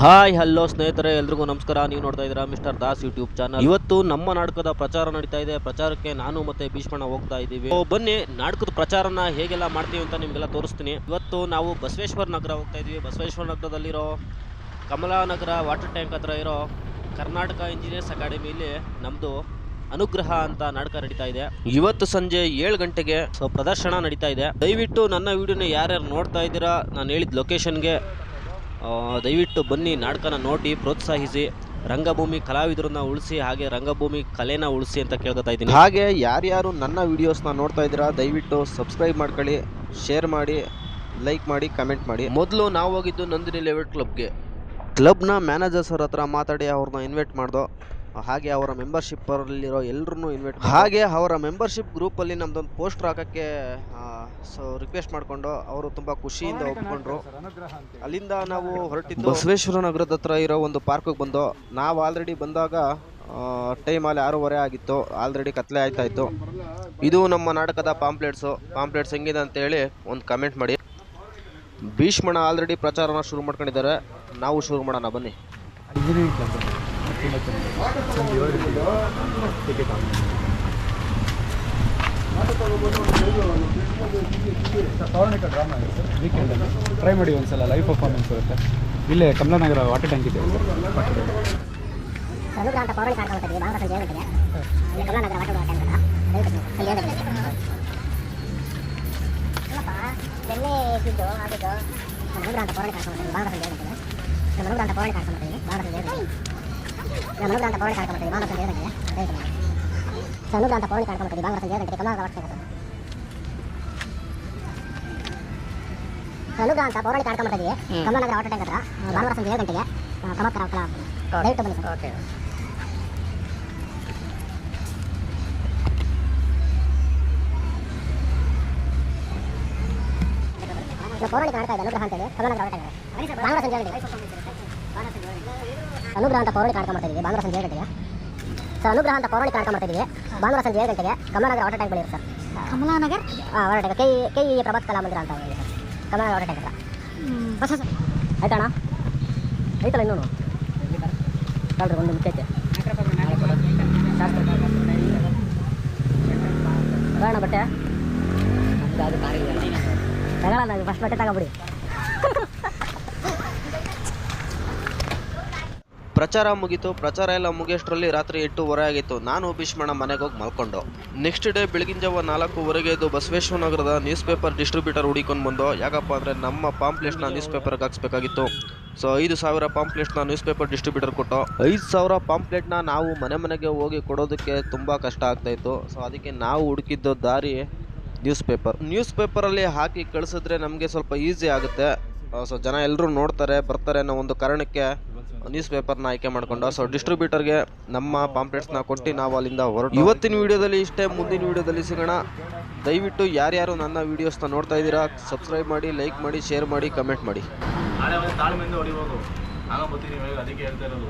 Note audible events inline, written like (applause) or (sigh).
Hi, hello ಸ್ನೇಹಿತರೆ, ಎಲ್ರಿಗೂ ನಮಸ್ಕಾರ. ನೀವು ನೋಡ್ತಾ ಇದ್ದೀರಾ ಮಿಸ್ಟರ್ ದಾಸ್ ಯೂಟ್ಯೂಬ್ ಚಾನಲ್. ಇವತ್ತು ನಮ್ಮ ನಾಟಕದ ಪ್ರಚಾರ ನಡೀತಾ ಇದೆ. ಪ್ರಚಾರಕ್ಕೆ ನಾನು ಮತ್ತೆ ಭೀಷ್ಮಣ ಹೋಗ್ತಾ ಇದ್ದೀವಿ. ಬನ್ನಿ, ನಾಟಕದ ಪ್ರಚಾರನ ಹೇಗೆಲ್ಲ ಮಾಡ್ತೀವಿ ಅಂತ ನಿಮಗೆಲ್ಲ ತೋರಿಸ್ತೀನಿ. ಇವತ್ತು ನಾವು ಬಸವೇಶ್ವರ ನಗರ ಹೋಗ್ತಾ ಇದ್ದೀವಿ. ಬಸವೇಶ್ವರ ನಗರದಲ್ಲಿರೋ ಕಮಲಾನಗರ ವಾಟರ್ ಟ್ಯಾಂಕ್ ಹತ್ರ ಇರೋ ಕರ್ನಾಟಕ ಇಂಜಿನಿಯರ್ಸ್ ಅಕಾಡೆಮಿಲಿ ನಮ್ಮದು ಅನುಗ್ರಹ ಅಂತ ನಾಟಕ ನಡೀತಾ ಇದೆ. ಇವತ್ತು ಸಂಜೆ ಏಳು ಗಂಟೆಗೆ ಪ್ರದರ್ಶನ ನಡೀತಾ ಇದೆ. ದಯವಿಟ್ಟು ನನ್ನ ವಿಡಿಯೋನ ಯಾರ್ಯಾರು ನೋಡ್ತಾ ಇದ್ದೀರಾ, ನಾನು ಹೇಳಿದ ಲೊಕೇಶನ್ಗೆ ದಯವಿಟ್ಟು ಬನ್ನಿ ನಾಟಕನ ನೋಡಿ ಪ್ರೋತ್ಸಾಹಿಸಿ. ರಂಗಭೂಮಿ ಕಲಾವಿದರನ್ನ ಉಳಿಸಿ ಹಾಗೆ ರಂಗಭೂಮಿ ಕಲೆನ ಉಳಿಸಿ ಅಂತ ಕೇಳ್ಕೊತಾ ಇದ್ದೀನಿ. ಹಾಗೆ ಯಾರ್ಯಾರು ನನ್ನ ವಿಡಿಯೋಸ್ನ ನೋಡ್ತಾ ಇದ್ದೀರಾ ದಯವಿಟ್ಟು ಸಬ್ಸ್ಕ್ರೈಬ್ ಮಾಡ್ಕೊಳ್ಳಿ ಶೇರ್ ಮಾಡಿ ಲೈಕ್ ಮಾಡಿ ಕಮೆಂಟ್ ಮಾಡಿ. ಮೊದಲು ನಾವು ಹೋಗಿದ್ದು ನಂದಿನಿ ಲೆವೆಟ್ ಕ್ಲಬ್ಗೆ. ಕ್ಲಬ್ನ ಮ್ಯಾನೇಜರ್ಸ್ ಅವ್ರ ಹತ್ರ ಮಾತಾಡಿ ಅವ್ರನ್ನ ಇನ್ವೈಟ್ ಮಾಡ್ದೋ. ಹಾಗೆ ಅವರ ಮೆಂಬರ್ಶಿಪ್ಪಲ್ಲಿರೋ ಎಲ್ಲರೂ ಇನ್ವೈಟ್ ಹಾಗೆ ಅವರ ಮೆಂಬರ್ಶಿಪ್ ಗ್ರೂಪಲ್ಲಿ ನಮ್ದೊಂದು ಪೋಸ್ಟರ್ ಹಾಕೋಕ್ಕೆ ಸೊ ರಿಕ್ವೆಸ್ಟ್ ಮಾಡಿಕೊಂಡು ಅವರು ತುಂಬ ಖುಷಿಯಿಂದ ಒಪ್ಕೊಂಡ್ರು. ಅಲ್ಲಿಂದ ನಾವು ಹೊರಟಿದ್ದು ಬಸವೇಶ್ವರ ನಗರದ ಹತ್ರ ಇರೋ ಒಂದು ಪಾರ್ಕಿಗೆ ಬಂದು ನಾವು ಆಲ್ರೆಡಿ ಬಂದಾಗ ಟೈಮ್ ಅಲ್ಲಿ ಆರೂವರೆ ಆಗಿತ್ತು ಆಲ್ರೆಡಿ ಕತ್ಲೆ ಆಯ್ತಾ ಇತ್ತು. ಇದು ನಮ್ಮ ನಾಟಕದ ಪಾಂಪ್ಲೆಟ್ಸು ಪಾಂಪ್ಲೆಟ್ಸ್ ಹೆಂಗಿದೆ ಅಂತೇಳಿ ಒಂದು ಕಮೆಂಟ್ ಮಾಡಿ. ಭೀಷ್ಮಣ ಆಲ್ರೆಡಿ ಪ್ರಚಾರನ ಶುರು ಮಾಡ್ಕೊಂಡಿದ್ದಾರೆ. ನಾವು ಶುರು ಮಾಡೋಣ ಬನ್ನಿ. ತುಂಬ ಚೆನ್ನಾಗಿದೆ ಟಿಕೆಟ್ ಪೌರಾಣಿಕ ಡ್ರಾಮಾ ಇದೆ ಟ್ರೈ ಮಾಡಿ ಒಂದ್ಸಲ ಲೈವ್ ಪರ್ಫಾರ್ಮೆನ್ಸ್ ಇರುತ್ತೆ ಇಲ್ಲೇ ಕಮಲಾನಗರ ವಾಟರ್ ಟ್ಯಾಂಕ್ ಇದೆ ಸರ್ ಅನುಗ್ರಹ ಅಂತ ಪೌರಾಣಿಕ ಆಡ್ಕೊಂಡು ಹೋಗ್ತಿದ್ವಿ ಭಾನುವಾರ ಸಂಜೆ ಏಳು ವಾಟರ್ ಟ್ಯಾಂಕ್ ದಯವಿಟ್ಟು ಸಂಜೆ ಏಳು ಗಂಟೆಗೆ. ನಿನ್ನೆ ಇದ್ದಿದ್ದು ಅಂತ ಪೌರಾಣಿಕ ಅನುಗ್ರಹ ಅಂತ ಪೌರಾಣಿಕ ನಮ್ಮ ಅನುಗ್ರಹ ಅಂತ ಪೌರಾಣಿಕ ಆಡ್ಕೊಂಡು ಹೋಗ್ತೀವಿ ಭಾನುವಾರ ಸಂಜೆ ಏಳು ಗಂಟೆಗೆ ದಯವಿಟ್ಟು ಮಾಡಿ. ಸೊ ಅನುಗ್ರಹ ಅಂತ ಪೌರಾಣಿಕ ಆಡ್ಕೊಂಡು ಹೋಗ್ತೀವಿ ಭಾನುವಾರ ಸಂಜೆ ಏಳು ಗಂಟೆಗೆ ಕಮಲಾನಗರ ವಾಟರ್ ಟ್ಯಾಂಕ್ ಹತ್ರ ಸೊ ಅನುಗ್ರಹ ಅಂತ ಪೌರಾಣಿಕ ಆಡ್ಕೊಂಡು ಬರ್ತಿದ್ವಿ ಕಮಲಾನಗರ ವಾಟರ್ ಟ್ಯಾಂಕ್ ಹತ್ರ ಭಾನುವಾರ ಸಂಜೆ ಏಳು ಗಂಟೆಗೆ ಕಮತ್ಕರ ಕಲಾ ದಯವಿಟ್ಟು ಬನ್ನಿ ಸರ್ ಓಕೆ ಇದು ಪೌರಾಣಿಕ ನಾಟಕ ಇದೆ ಅನುಗ್ರಹ ಅಂತೇಳಿ ಕಮಲಾನಗರ ವಾಟರ್ ಟ್ಯಾಂಕ್ ಭಾನುವಾರ ಸಂಜೆ ಏಳು ಗಂಟೆಗೆ ಅನುಗ್ರಹ ಅಂತ ಪೌರಾಣಿಕ ಕಾರ್ಯಕ್ರಮ ಬರ್ತಿದ್ವಿ ಭಾನುವಾರ ಸಂಜೆ ಏಳು ಗಂಟೆಗೆ. ಸರ್ ಅನುಗ್ರಹ ಅಂತ ಪೌರಾಣಿಕ ಆಡ್ಕೊಂಡು ಬರ್ತಿದ್ವಿ ಭಾನುವಾರ ಸಂಜೆ ಏಳು ಗಂಟೆಗೆ ಕಮಲನಗರ ವಾಟರ್ ಟ್ಯಾಂಕ್ ಬಳಿ ಸರ್. ಕಮಲಾನಗರ್? ಹಾಂ ವಾಟರ್ ಟ್ಯಾಂಕ್ ಕೈ ಕೈ ಪ್ರಭಾತ್ ಕಲಾ ಮಂದಿರ ಅಂತ ಹೇಳಿ ಸರ್. ಕಮಲನಗರ ವಾಟರ್ ಟ್ಯಾಂಕ್ ಹತ್ರ. ಬಸ್ ಸರ್ ಆಯ್ತಣ್ಣ? ಐತಲ್ಲ ಇನ್ನೂ ಕಳ್ರಿ ಒಂದು ಮುಖ್ಯ ಐತೆ ಬೇಡ ಬಟ್ಟೆ ತಗೊಳ್ಳೋಣ ಫಸ್ಟ್ ಬಟ್ಟೆ ತಗೊಬಿಡಿ. (laughs) ಪ್ರಚಾರ ಮುಗೀತು, ಪ್ರಚಾರ ಎಲ್ಲ ಮುಗಿಯೋಷ್ಟರಲ್ಲಿ ರಾತ್ರಿ ಎಂಟೂವರೆ ಆಗಿತ್ತು. ನಾನು ಭೀಷ್ಮಣ ಮನೆಗೆ ಹೋಗಿ ಮಲ್ಕೊಂಡು. ನೆಕ್ಸ್ಟ್ ಡೇ ಬೆಳಗಿನ ಜಾವ ನಾಲ್ಕೂವರೆಗೆ ಎದ್ದು ಬಸವೇಶ್ವರ ನಗರದ ನ್ಯೂಸ್ ಪೇಪರ್ ಡಿಸ್ಟ್ರಿಬ್ಯೂಟರ್ ಹುಡಿಕೊಂಡು ಬಂದು, ಯಾಕಪ್ಪ ಅಂದರೆ ನಮ್ಮ ಪಾಂಪ್ಲೆಟ್ಸ್ನ ನ್ಯೂಸ್ ಪೇಪರ್ಗೆ ಹಾಕ್ಸ್ಬೇಕಾಗಿತ್ತು. ಸೊ ಐದು ಸಾವಿರ ಪಾಂಪ್ಲೆಟ್ಸ್ನ ನ್ಯೂಸ್ ಪೇಪರ್ ಡಿಸ್ಟ್ರಿಬ್ಯೂಟರ್ ಕೊಟ್ಟು, ಐದು ಸಾವಿರ ಪಾಂಪ್ಲೆಟ್ನ ನಾವು ಮನೆ ಮನೆಗೆ ಹೋಗಿ ಕೊಡೋದಕ್ಕೆ ತುಂಬ ಕಷ್ಟ ಆಗ್ತಾಯಿತ್ತು ಸೊ ಅದಕ್ಕೆ ನಾವು ಹುಡುಕಿದ್ದು ದಾರಿ ನ್ಯೂಸ್ ಪೇಪರ್ ನ್ಯೂಸ್ ಪೇಪರಲ್ಲಿ ಹಾಕಿ ಕಳಿಸಿದ್ರೆ ನಮಗೆ ಸ್ವಲ್ಪ ಈಸಿ ಆಗುತ್ತೆ. ಸೊ ಜನ ಎಲ್ಲರೂ ನೋಡ್ತಾರೆ, ಬರ್ತಾರೆ ಅನ್ನೋ ಒಂದು ಕಾರಣಕ್ಕೆ ನ್ಯೂಸ್ ಪೇಪರ್ನ ಆಯ್ಕೆ ಮಾಡ್ಕೊಂಡ. ಸೊ ಡಿಸ್ಟ್ರಿಬ್ಯೂಟರ್ಗೆ ನಮ್ಮ ಪಾಂಪ್ಲೆಟ್ಸ್ನ ಕೊಟ್ಟು ನಾವು ಅಲ್ಲಿಂದ ಹೊರಟು. ಇವತ್ತಿನ ವಿಡಿಯೋದಲ್ಲಿ ಇಷ್ಟೇ ಮುಂದಿನ ವಿಡಿಯೋದಲ್ಲಿ ಸಿಗೋಣ. ದಯವಿಟ್ಟು ಯಾರ್ಯಾರು ನನ್ನ ವೀಡಿಯೋಸ್ನ ನೋಡ್ತಾ ಇದ್ದೀರಾ ಸಬ್ಸ್ಕ್ರೈಬ್ ಮಾಡಿ ಲೈಕ್ ಮಾಡಿ ಶೇರ್ ಮಾಡಿ ಕಮೆಂಟ್ ಮಾಡಿ. ನಾನು ಅದಕ್ಕೆ ಹೇಳ್ತಾ ಇರೋದು.